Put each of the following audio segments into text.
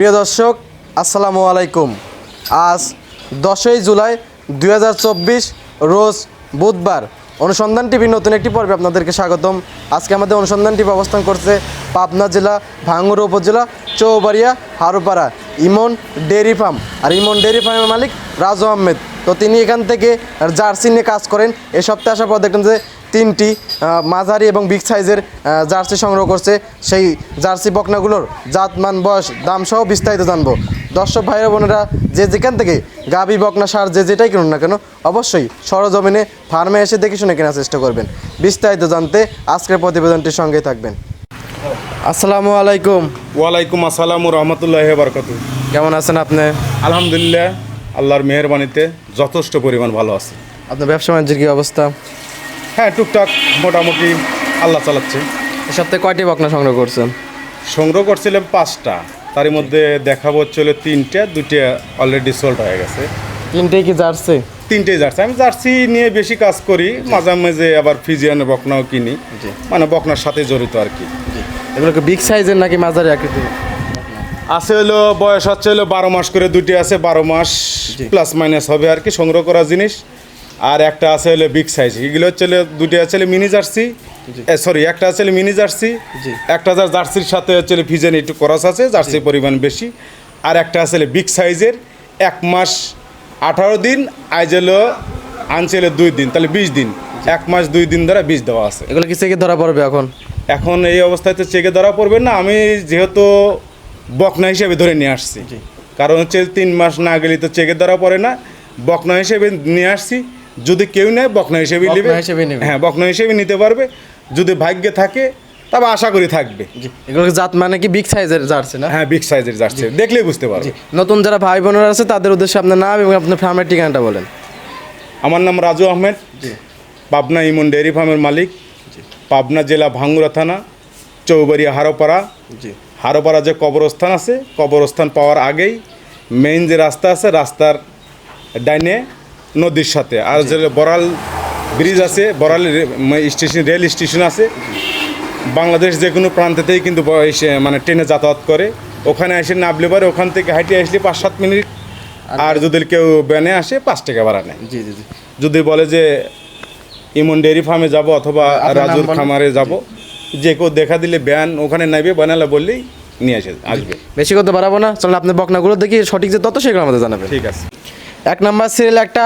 প্রিয় দর্শক, আসসালামু আলাইকুম। আজ দশই জুলাই দুই হাজার চব্বিশ, রোজ বুধবার। অনুসন্ধান টিভির নতুন একটি পর্বে আপনাদেরকে স্বাগতম। আজকে আমাদের অনুসন্ধান টিভি অবস্থান করছে পাবনা জেলা, ভাঙ্গুর উপজেলা, চৌবাড়িয়া, হারুপাড়া, ইমন ডেয়ারি ফার্ম। আর ইমন ডেয়ারি ফার্মের মালিক রাজু আহমেদ। তো তিনি এখান থেকে জার্সি নিয়ে কাজ করেন। এ সপ্তাহে আসার পর দেখলেন যে তিনটি মাঝারি এবং বিগ সাইজের জার্সি সংগ্রহ করছে। সেই জার্সি বকনাগুলোর জাতমান বয়স দাম সহ বিস্তারিত জানব। দর্শক ভাইরা বোনেরা যে যেখান থেকে গাবি বকনা সার যে যেটাই কিনুন না কেন অবশ্যই সরজমিনে ফার্মে এসে দেখে শুনে কেনার চেষ্টা করবেন। বিস্তারিত জানতে আজকের প্রতিবেদনটির সঙ্গে থাকবেন। আসসালামু আলাইকুম। ওয়ালাইকুম আসসালাম রহমতুল্লাহ বারকাত কেমন আছেন আপনি? আলহামদুলিল্লাহ আল্লাহর মেহরবানিতে যথেষ্ট পরিমাণ ভালো আছে। আপনার ব্যবসা বাণিজ্যের কী অবস্থা? হ্যাঁ টুকটাক মোটামুটি আল্লাহ চালাচ্ছে। এ সপ্তাহে কয়টি বকনা সংগ্রহ করছেন? সংগ্রহ করছিলাম পাঁচটা। তার মধ্যে দেখাবো হচ্ছিল তিনটা দুইটা অলরেডি সোল্ড হয়ে গেছে। তিনটেই কি জার্সি? তিনটেই জার্সি। আমি জার্সি নিয়ে বেশি কাজ করি মাঝে মাঝে আবার ফিজিয়ান বকনাও কিনি। মানে বকনার সাথে জড়িত আর কি। এগুলো কি বিগ সাইজের নাকি মাঝারি আকৃতির? আছে হলো বয়স হচ্ছে হলো বারো মাস করে দুটি আছে বারো মাস প্লাস মাইনাস হবে আর কি সংগ্রহ করা জিনিস। আর একটা আছে হলো বিগ সাইজ এগুলো হচ্ছে হলো দুটি আছে হলো মিনি জার্সি সরি একটা আছে মিনি জার্সি একটা জার্সির সাথে হচ্ছে হলো ফিজেন একটু করস আছে জার্সির পরিমাণ বেশি। আর একটা আছে হলো বিগ সাইজের এক মাস আঠারো দিন আজ হলো আনছে হলো দুই দিন তাহলে বিশ দিন। এক মাস দুই দিন ধরে বীজ দেওয়া আছে। এগুলো কি চেকে ধরা পড়বে এখন? এখন এই অবস্থায় তো চেকে ধরা পড়বে না আমি যেহেতু বকনা হিসেবে ধরে নিয়ে আসছি। কারণ হচ্ছে তিন মাস না গেলে তো চেকে ধরা পড়ে না। বকনা হিসেবে নিয়ে আসছি যদি কেউ নেয় বকনা হিসেবে নেবে। হিসেবে নেবে। হ্যাঁ বকনা হিসেবে নিতে পারবে। যদি ভাগ্যে থাকে তবে আশা করি থাকবে। এগুলো জাত মানে কি বিগ সাইজের জার্সি না? হ্যাঁ বিগ সাইজের যাচ্ছে দেখলেই বুঝতে পারবে। নতুন যারা ভাই বোনেরা আছে তাদের উদ্দেশ্যে আপনার নাম এবং আপনার ফার্মের ঠিকানাটা বলেন। আমার নাম রাজু আহমেদ। পাবনা ইমন ডেয়ারি ফার্মের মালিক। পাবনা জেলা ভাঙ্গুরা থানা চৌবাড়িয়া হারোপাড়া। হারোপাড়া যে কবরস্থান আছে কবরস্থান পাওয়ার আগেই মেইন যে রাস্তা আছে রাস্তার ডাইনে নদীর সাথে। আর যে বড়াল ব্রিজ আছে বড়াল স্টেশন রেল স্টেশন আছে বাংলাদেশ যে কোনো প্রান্তেতেই কিন্তু এসে মানে ট্রেনে যাতায়াত করে। ওখানে এসে নামলে পরে ওখান থেকে হাইটে আসলে পাঁচ সাত মিনিট। আর যদি কেউ ব্যানে আসে পাঁচ টাকা ভাড়া নেয়। জি জি জি। যদি বলে যে ইমন ডেয়ারি ফার্মে যাব অথবা আপনার রাজুর খামারে যাব যে কেউ দেখা দিলে ব্যান ওখানে নাইবে বানালে বললেই নিয়ে আসে আসবে। বেশি করতে পারব না। চলুন আপনি বকনাগুলো দেখি সঠিক যে তত সেগুলো আমাদের জানাবে ঠিক আছে। এক নাম্বার সিরিয়াল একটা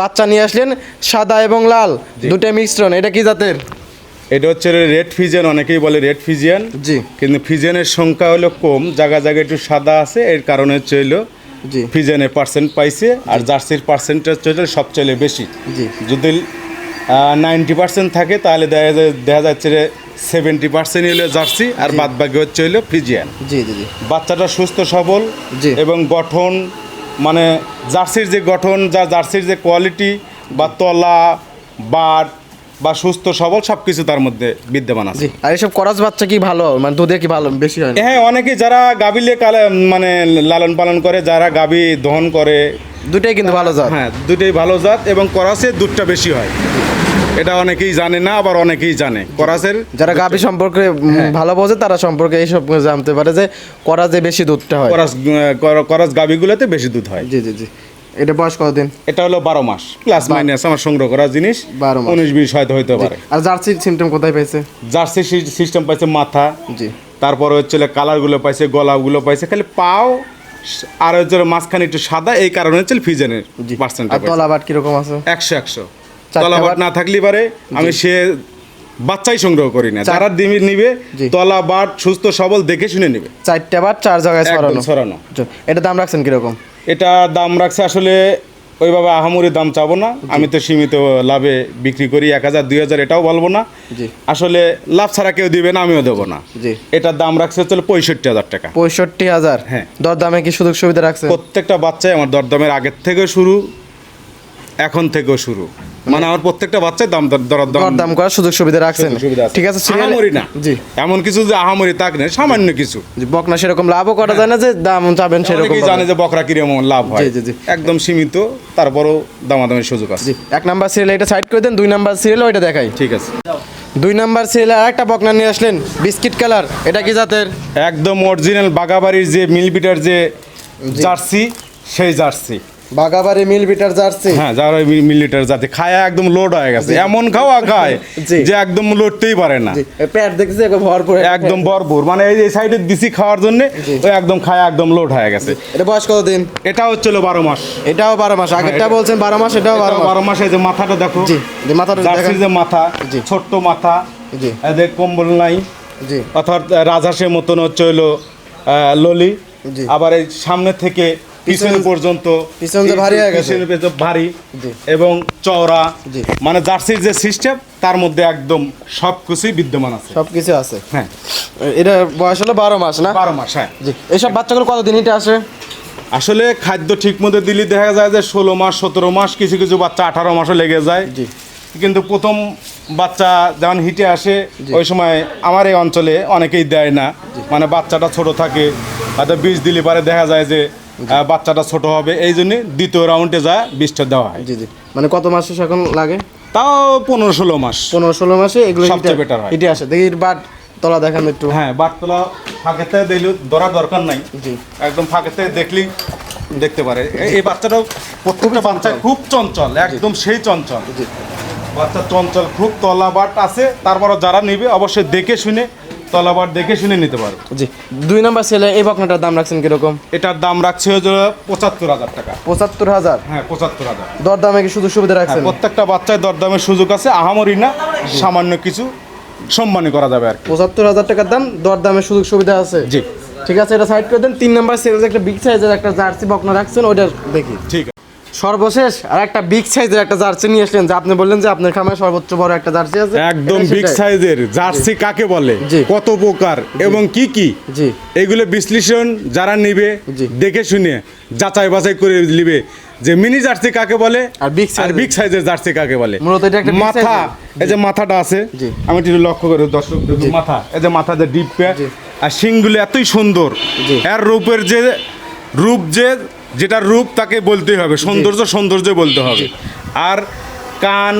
বাচ্চা নিয়ে আসলেন সাদা এবং লাল দুটো মিশ্রণ এটা কি জাতের? এটা হচ্ছে রেড ফিজিয়ান অনেকেই বলে রেড ফিজিয়ান জি। কিন্তু ফিজিয়ানের সংখ্যা হলো কম জায়গা জায়গায় একটু সাদা আছে এর কারণে হচ্ছে হলো জি। ফিজিয়ানের পার্সেন্ট পাইছে আর জার্সির পার্সেন্টেজ হচ্ছে সবচেয়ে বেশি। জি। যদি নাইনটি পার্সেন্ট থাকে তাহলে দেখা যায় দেখা যাচ্ছে যে সেভেন্টি পার্সেন্ট হলো জার্সি আর বাদ বাকি হচ্ছে হলো ফিজিয়ান জি জি জি। বাচ্চাটা সুস্থ সবল জি। এবং গঠন মানে জার্সির যে গঠন যা জার্সির যে কোয়ালিটি বা তলা বাট বা সুস্থ সবল সব কিছু তার মধ্যে বিদ্যমান আছে। আর এসব করাস বাচ্চা কি ভালো? মানে দুধে কি ভালো বেশি হয় হ্যাঁ অনেকে যারা গাবিলে কালে মানে লালন পালন করে যারা গাবি দহন করে দুটাই কিন্তু ভালো জাত। হ্যাঁ দুটাই ভালো জাত এবং করাসে দুধটা বেশি হয়। এটা অনেকেই জানে না আবার অনেকেই জানে। করাসের যারা গাভী সম্পর্কে ভালো বোঝে তারা সম্পর্কে এইসব জানতে পারে যে করা যে বেশি দুধটা হয়। করাস কর- করাস গাবিগুলোতে বেশি দুধ হয়। জি জি জি। এটা বয়স কতদিন? এটা হলো বারো মাস। প্লাস মাইনাস আমার সংগ্রহ করা জিনিস। 12 মাস। উনিশ বিশ হয়তো হতে পারে। আর জার্সির সিমটম কোথায় পাইছে? জার্সি সিস্টেম পাইছে মাথা। জি। তারপরে হচ্ছে কালারগুলো পাইছে গলাগুলো পাইছে। খালি পাও আর হচ্ছে মাঝখানে একটু সাদা এই কারণে হচ্ছে ফিজেনের পার্সেন্ট আর তলাবাট কীরকম আছে? একশো একশো। তলাবাট বাট? না থাকলে পারে আমি সে বাচ্চাই সংগ্রহ করি না। যারা দিবি নিবে। তলা বাট সুস্থ সবল দেখে শুনে নিবে। চারটা বাট চার জায়গায় ছড়ানো। ছড়ানো। এটা দাম রাখছেন কীরকম? এটা দাম রাখছে আসলে ওইভাবে আহামরি দাম চাবো না। আমি তো সীমিত লাভে বিক্রি করি এক হাজার দুই হাজার এটাও বলব না। আসলে লাভ ছাড়া কেউ দিবে না আমিও দেবো না। এটার দাম রাখছে হচ্ছে পঁয়ষট্টি হাজার টাকা। পঁয়ষট্টি হাজার? হ্যাঁ। দরদামে কি সুযোগ সুবিধা রাখছে প্রত্যেকটা বাচ্চাই আমার দরদামের আগের থেকে শুরু এখন থেকেও শুরু। মানে আমার প্রত্যেকটা বাচ্চাই দাম দর দর দর দাম করার সুযোগ সুবিধা রাখছেন। ঠিক আছে আহামরি না। জি। এমন কিছু যে আহামরি তাক নেই সামান্য কিছু। বকনা সেরকম লাভও করা যায় না যে দাম চাবেন সেরকম জানে যে বকরা কীরকম লাভ হয়। জি, জি। একদম সীমিত তারপরও দামাদামের সুযোগ আছে। জি এক নাম্বার সিরিয়াল এটা সাইড করে দেন দুই নাম্বার সিরিয়াল ওইটা দেখাই। ঠিক আছে। দুই নাম্বার ছেলে আর একটা বকনা নিয়ে আসলেন বিস্কিট কালার। এটা কি জাতের? একদম অরিজিনাল বাগাবাড়ির যে মিলবিটার যে জার্সি সেই জার্সি। বাগাবাড়ি মিল বিটার জার্সি। হ্যাঁ যারা মিলিটার জাতি খায় একদম লোড হয়ে গেছে। এমন খাওয়া খায়। যে একদম লড়তেই পারে না। জি। প্যাট দেখছি ভরপুর একদম ভরপুর। মানে এই সাইডে দিছি খাওয়ার জন্য একদম খায় একদম লোড হয়ে গেছে। এটা বয়স কত দিন এটা হচ্ছিল বারো মাস। এটাও বারো মাস। আগেরটা বলছেন বারো মাস এটাও বারো মাস। বারো মাসে যে মাথাটা দেখো জি যে মাথাটা জার্সির যে মাথা। ছোট্ট মাথা জি। কম্বল নাই জি। অর্থাৎ রাজহাঁসের মতন হচ্ছে হলো ললি। আবার এই সামনে থেকে পিছন পর্যন্ত পিছন যে ভারী হয়ে গেছে। ভারী জি। এবং চওড়া। মানে জার্সির যে সিস্টেম তার মধ্যে একদম সব কিছুই বিদ্যমান আছে। সব কিছু আছে। হ্যাঁ। এটা বয়স হলো বারো মাস না? বারো মাস হ্যাঁ। জি। এইসব বাচ্চাগুলো কতদিন হিটে আসে আসলে খাদ্য ঠিক মতো দিলে দেখা যায় যে ষোলো মাস সতেরো মাস কিছু কিছু বাচ্চা আঠারো মাসও লেগে যায়। জি। কিন্তু প্রথম বাচ্চা যখন হিটে আসে ওই সময় আমার এই অঞ্চলে অনেকেই দেয় না। মানে বাচ্চাটা ছোট থাকে হয়তো বীজ দিলে পরে দেখা যায় যে বাচ্চাটা ছোট হবে এই জন্য দ্বিতীয় রাউন্ডে যায় বীজটা দেওয়া হয়। জি জি। মানে কত মাস এখন লাগে? তাও পনেরো ষোলো মাস। পনেরো ষোলো মাসে এগুলো সবচেয়ে better হয়। হিটে আসে। দেখি বাট তলা দেখান একটু। হ্যাঁ বাট বাটতলা ফাঁকেতে দিলে ধরা দরকার নাই। জি। একদম ফাঁকেতে দেখলেই দেখতে পারে। এই- বাচ্চাটাও প্রত্যেকটা বাচ্চা খুব চঞ্চল একদম সেই চঞ্চল। জি। বাচ্চা চঞ্চল খুব তলাবাট আছে। তারপরও যারা নিবে অবশ্যই দেখে শুনে তলাবাট দেখে শুনে নিতে পারবে জি দুই নাম্বার ছেলে এই বকনাটার দাম রাখছেন কীরকম? এটার দাম রাখছে পঁচাত্তর হাজার টাকা। পঁচাত্তর হাজার? হ্যাঁ পঁচাত্তর হাজার। দরদামে কি শুধু সুবিধা হ্যাঁ, রাখছেন? প্রত্যেকটা বাচ্চায় দরদামের সুযোগ আছে আহামরি না সামান্য কিছু সম্মানী করা যাবে আর কি। পঁচাত্তর হাজার টাকার দাম দরদামের সুযোগ সুবিধা আছে? জি। ঠিক আছে এটা সাইড করে দেন তিন নাম্বার সেলস একটা বিগ সাইজের একটা জার্সি বকনা রাখছেন ওইটা দেখি। ঠিক আছে। সর্বশেষ আর একটা বিগ সাইজের একটা জার্সি নিয়ে আসলেন যে আপনি বললেন যে আপনার খামারে সর্বোচ্চ বড় একটা জার্সি আছে। একদম বিগ সাইজের জার্সি কাকে বলে? কত প্রকার এবং কি কি? জি। এগুলো বিশ্লেষণ যারা নিবে। দেখে শুনে যাচাই বাছাই করে নিবে। যে মিনি জার্সি কাকে বলে আর big আর বিগ সাইজের জার্সি কাকে বলে? মূলত এটা একটা মাথা এই যে মাথাটা আছে। আমি একটু লক্ষ্য করে দর্শক দেখুন, মাথা এই যে মাথা যে ডিপ। আর শিংগুলো এতই সুন্দর। এর রূপের যে রূপ যে যেটা রূপ তাকে বলতেই হবে সৌন্দর্য সৌন্দর্য বলতে হবে। আর কান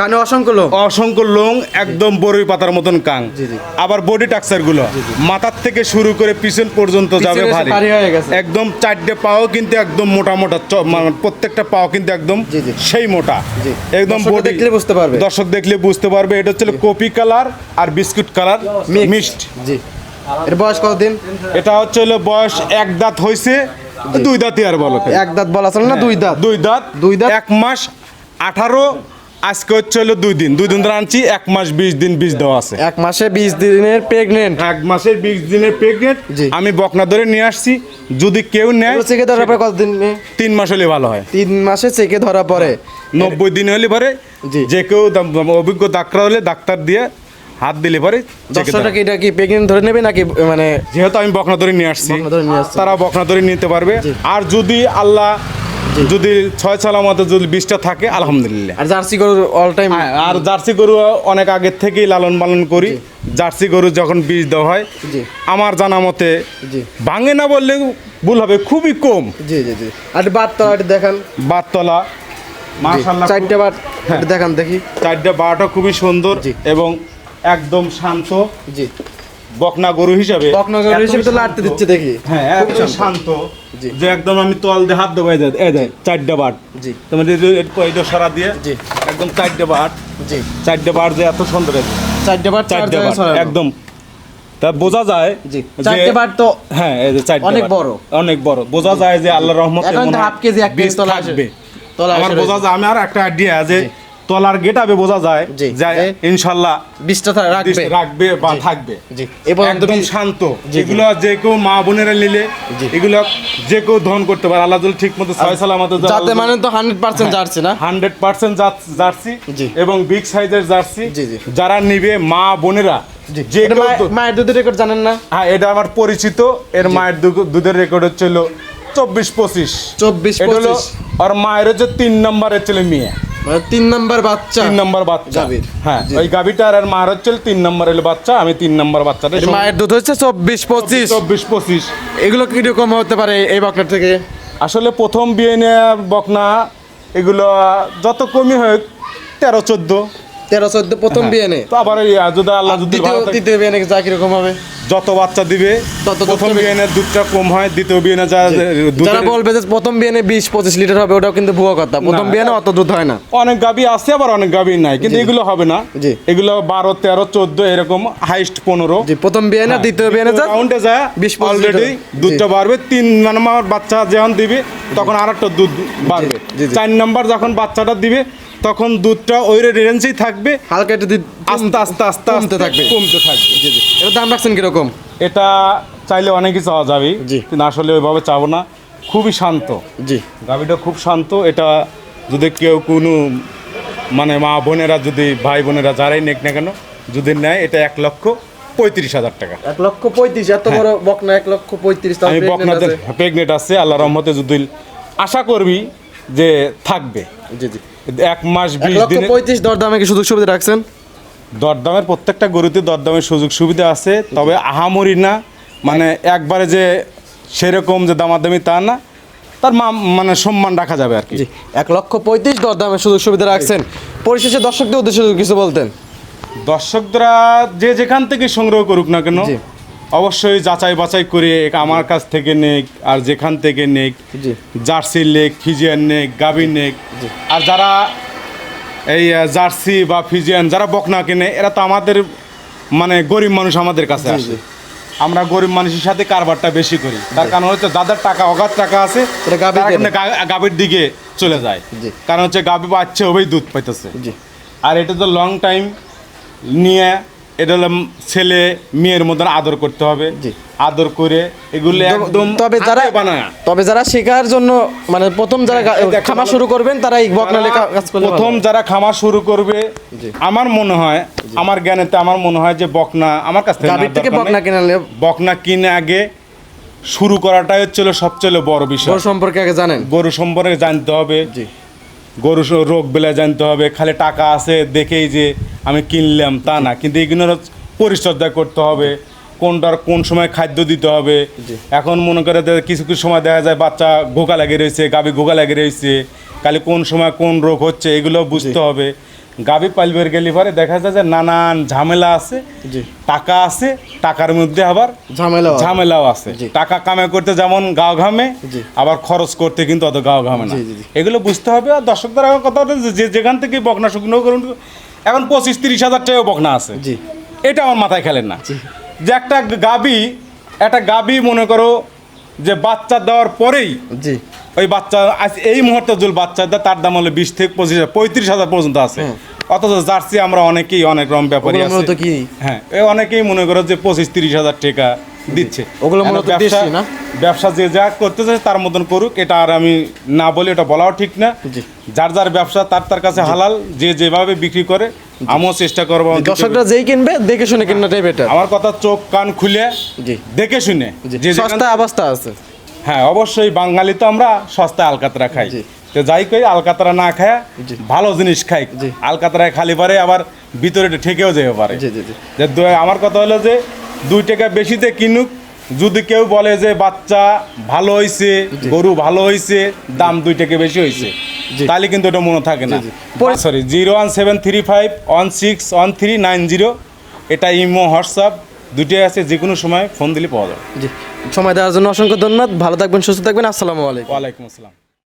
কানে অসংখ্য লোক অসংখ্য লোং একদম বড়ই পাতার মতন কাং জি, জি। আবার বডি টাক্সারগুলো মাথার থেকে শুরু করে পিছন পর্যন্ত যাবে ভারী। একদম চারটে পাও কিন্তু একদম মোটা মোটা মানে প্রত্যেকটা পাও কিন্তু একদম। সেই মোটা। একদম বডি দেখলে বুঝতে পারবে। দর্শক দেখলে বুঝতে পারবে এটা হচ্ছে কপি কালার আর বিস্কুট কালার মিক্সড। জি। এর বয়স কতদিন? এটা হচ্ছে হলো বয়স এক দাঁত হয়েছে দুই দাঁতই আর বলো এক দাঁত বলা চলে না দুই দাঁত? দুই দাঁত। দুই দাঁত? এক মাস আঠারো আজকে হচ্ছে হলো দুই দিন। দুই দিন ধরে আনছি এক মাস বিশ দিন বীজ দেওয়া আছে। এক মাসে বিশ দিনের প্রেগনেন্ট এক মাসের বিশ দিনের প্রেগনেন্ট। আমি বকনা ধরে নিয়ে আসছি যদি কেউ নেয় চেকে ধরা পরে কতদিন? তিন মাস হলে ভালো হয়। তিন মাসে চেকে ধরা পরে। নব্বই দিন হলে পরে। যে কেউ অভিজ্ঞ ডাক্তার হলে ডাক্তার দিয়ে হাত দিলে পরে কি এটা কি প্রেগনেন্ট ধরে নেবে নাকি মানে যেহেতু আমি বকনা ধরে নিয়ে আসছি। তারা বকনা ধরে নিতে পারবে। আর যদি আল্লাহ যদি ছয় সালামতে যদি বিষটা থাকে আলহামদুলিল্লাহ। আর জার্সি গরুর অল টাইম হ্যাঁ, আর জার্সি গরু অনেক আগের থেকেই লালন পালন করি। জার্সি গরু যখন বীজ দেওয়া হয় আমার জানা মতে ভাঙে না বললে ভুল হবে খুবই কম। জি জি জি। আর এটা দেখান। বাততলা মাশাআল্লাহ চারটে বাদ এটা দেখান দেখি। চারটে বারোটা খুবই সুন্দর এবং একদম শান্ত। জি। বকনা গরু হিসাবে। বকনা গরু হিসেবে তো। লাড়তে দিচ্ছে দেখি। হ্যাঁ খুব একদম শান্ত। যে একদম আমি তল দিয়ে হাত দেবো এই দেয় চারটে বাট জি। তোমার এটা সরা দিয়ে জি। একদম চারটে বাট জি। চারটে বাট যে এত সুন্দর যে। চারটে বাদ চারটে বাট একদম। তা বোঝা যায় জি। চারটে বাদ তো হ্যাঁ এই যে চারটে অনেক বড়। অনেক বড়। বোঝা যায় যে আল্লাহ রহমতে এখন হাফ কেজি, এক কেজি তলা আসে। থাকবে। আমার বোঝা যায় আমি আর একটা আইডিয়া যে তলার গেট গেটাবে বোঝা যায় যে ইনশাল্লাহ বিশটা রাখবে। রাখবে বা থাকবে। জি এ পর্যন্ত একদম শান্ত। এগুলো যে কেউ মা বোনেরা নিলে। এগুলো যে কেউ ধন করতে পারে। আল্লাহ ঠিক মতো ছয় সালামত যাতে মানে তো হান্ড্রেড পার্সেন্ট জার্সি না? হান্ড্রেড পার্সেন্ট জার্সি এবং বিগ সাইজের জার্সি। যারা নিবে মা বোনেরা যে মায়ের- দুধের রেকর্ড জানেন না? হ্যাঁ এটা আমার পরিচিত। এর মায়ের দুধের রেকর্ড হচ্ছিল চব্বিশ পঁচিশ। চব্বিশ এটা হলো আর মায়ের হচ্ছে তিন নম্বরের ছেলে মেয়ে। মানে তিন নাম্বার বাচ্চা। তিন নম্বর বাচ্চা। গাভীর। হ্যাঁ ওই গাভিটার আর মার হচ্ছে তিন নম্বরের হলো বাচ্চা আমি তিন নম্বর বাচ্চাটা মায়ের দুধ হচ্ছে চব্বিশ পঁচিশ। চব্বিশ পঁচিশ। এগুলো কীরকম হতে পারে এই বকনা থেকে? আসলে প্রথম বিয়ে নেওয়া বকনা এগুলো যত কমই হয় তেরো চোদ্দ। তেরো চোদ্দ প্রথম বিয়ে নেই তো আবার যদি আল্লাহ যদি দ্বিতীয় বিয়ে যা কীরকম হবে? যত বাচ্চা দিবে তত প্রথম। বিয়েনের দুধটা কম হয় দ্বিতীয় বিয়েনে যা যারা বলবে যে প্রথম বিয়ে নেই বিশ পঁচিশ লিটার হবে ওটাও কিন্তু ভুয়া কথা। প্রথম বিয়ে অত দুধ হয় না। অনেক গাবি আছে আবার অনেক গাবি নাই কিন্তু এগুলো হবে না। জি। এগুলো বারো তেরো চোদ্দ এরকম হাইস্ট পনেরো। জি প্রথম বিয়ে না দ্বিতীয় বিয়ে না যা রাউন্ডে যায় 20 25 অলরেডি লিটার। দুধটা বাড়বে তিন নম্বর বাচ্চা যখন দিবে তখন আর একটা দুধ বাড়বে। চার নম্বর যখন বাচ্চাটা দিবে তখন দুধটা ওই রেঞ্জেই থাকবে। হালকা একটু আস্তে আস্তে আস্তে আস্তে। থাকবে। কমতে থাকবে এটার দাম রাখছেন কীরকম? এটা চাইলে অনেকই চাওয়া যাবে জি। কিন্তু আসলে ওইভাবে চাবো না। খুবই শান্ত। জি। গাভিটা খুব শান্ত। এটা যদি কেউ কোনো মানে মা বোনেরা যদি ভাই বোনেরা যারাই নেক না কেন যদি নেয় এটা এক লক্ষ পঁয়ত্রিশ হাজার টাকা। এক লক্ষ পঁয়ত্রিশ এত বড় বকনা এক লক্ষ পঁয়ত্রিশ আমি আছে। প্রেগনেন্ট আছে আল্লাহ রহমতে যদি আশা করবি যে থাকবে। জি জি। এক মাস বিশ দিনে পঁয়ত্রিশ দর দামে কি সুযোগ সুবিধা রাখছেন? দরদামের প্রত্যেকটা গরুতে দরদামের সুযোগ সুবিধা আছে তবে আহামরি না। মানে একবারে যে সেরকম যে দামাদামি তা না তার মা মানে সম্মান রাখা যাবে আর কি। এক লক্ষ পঁয়ত্রিশ দর দামে সুযোগ সুবিধা রাখছেন। পরিশেষে দর্শকদের উদ্দেশ্যে কিছু বলতেন। দর্শকরা যে যেখান থেকে সংগ্রহ করুক না কেন। অবশ্যই যাচাই বাছাই করে আমার কাছ থেকে নেক আর যেখান থেকে নেক জার্সি লেক ফিজিয়ান নেক গাভী নেক। আর যারা এই জার্সি বা ফিজিয়ান যারা বকনা কেনে এরা তো আমাদের মানে গরিব মানুষ আমাদের কাছে আসে। আমরা গরিব মানুষের সাথে কারবারটা বেশি করি। তার কারণ হচ্ছে যাদের টাকা অগাধ টাকা আছে গাভীর দিকে চলে যায়। কারণ হচ্ছে গাভী বাচ্চা হবেই দুধ পাইতেছে। আর এটা তো লং টাইম নিয়ে এটা হলো ছেলে মেয়ের মতন আদর করতে হবে। আদর করে এগুলো একদম তবে যারা বানায়। তবে যারা শেখার জন্য মানে প্রথম যারা গা- খামার শুরু করবেন তারা এই বকনা লেখা কাজ করলে প্রথম যারা খামার শুরু করবে আমার মনে হয় আমার জ্ঞানেতে আমার মনে হয় যে বকনা আমার কাছ থেকে নেওয়ার থেকে বকনা। কিনালে বকনা কিনে আগে শুরু করাটাই হচ্ছিল সবচেয়ে বড় বিষয়। গরু সম্পর্কে আগে জানেন। গরু সম্পর্কে জানতে হবে। জি। গরু রোগ বেলা জানতে হবে। খালি টাকা আছে দেখেই যে আমি কিনলাম তা না। কিন্তু এগুলোর পরিচর্যা করতে হবে কোনটার কোন সময় খাদ্য দিতে হবে। এখন মনে করে কিছু কিছু সময় দেখা যায় বাচ্চা ঘোকা লাগে রয়েছে গাভী ঘোকা লাগে রয়েছে খালি কোন সময় কোন রোগ হচ্ছে এগুলো বুঝতে হবে। গাভী পালবের গেলে পরে দেখা যায় যে নানান ঝামেলা আছে টাকা আছে টাকার মধ্যে আবার ঝামেলা ঝামেলাও আছে। টাকা কামাই করতে যেমন গাও ঘামে আবার খরচ করতে কিন্তু অত গাও ঘামে না। এগুলো বুঝতে হবে। আর দর্শকদের কথা যে- যেখান থেকে বকনা শুকনো করুন এখন পঁচিশ তিরিশ হাজার টাকাও বকনা আছে। জি। এটা আমার মাথায় খেলেন না। যে একটা গাবি একটা গাবি মনে করো যে বাচ্চা দেওয়ার পরেই জি। ওই বাচ্চা এই মুহূর্তে যদি বাচ্চা দেয় তার দাম হলো বিশ থেকে পঁচিশ হাজার পঁয়ত্রিশ হাজার পর্যন্ত আছে। হ্যাঁ। অথচ জার্সি আমরা অনেকেই অনেক রকম ব্যাপারী আছে। হ্যাঁ অনেকেই মনে করো যে পঁচিশ তিরিশ হাজার টাকা দিচ্ছে। ওগুলো মূলত দেশি না? ব্যবসা যে যা করতে চায় তার মতন করুক এটা আর আমি না বলি এটা বলাও ঠিক না। যার যার ব্যবসা তার তার কাছে হালাল যে যেভাবে বিক্রি করে আমিও চেষ্টা করব দর্শকরা যেই কিনবে দেখে শুনে কিনাটাই বেটার আমার কথা চোখ কান খুলে দেখে শুনে। যে সস্তা অবস্থা আছে। হ্যাঁ অবশ্যই বাঙালি তো আমরা সস্তায় আলকাতরা খাই। তো যাই কই আলকাতরা না খায় ভালো জিনিস খাই। আলকাতরায় খালি পারে আবার ভিতরে ঠেকেও যেতে পারে। আমার কথা হলো যে দুই টাকা বেশিতে কিনুক। যদি কেউ বলে যে বাচ্চা ভালো হয়েছে গরু ভালো হয়েছে দাম দুই টাকা বেশি হয়েছে তাহলে কিন্তু এটা মনে থাকে না। Sorry zero one seven three five one six one three nine zero. এটা ইমো হোয়াটসঅ্যাপ দুটোই আছে যে কোনো সময় ফোন দিলে পাওয়া যাবে। জি। সময় দেওয়ার জন্য অসংখ্য ধন্যবাদ। ভালো থাকবেন সুস্থ থাকবেন। আসসালামু আলাইকুম। ওয়ালাইকুম আসসালাম।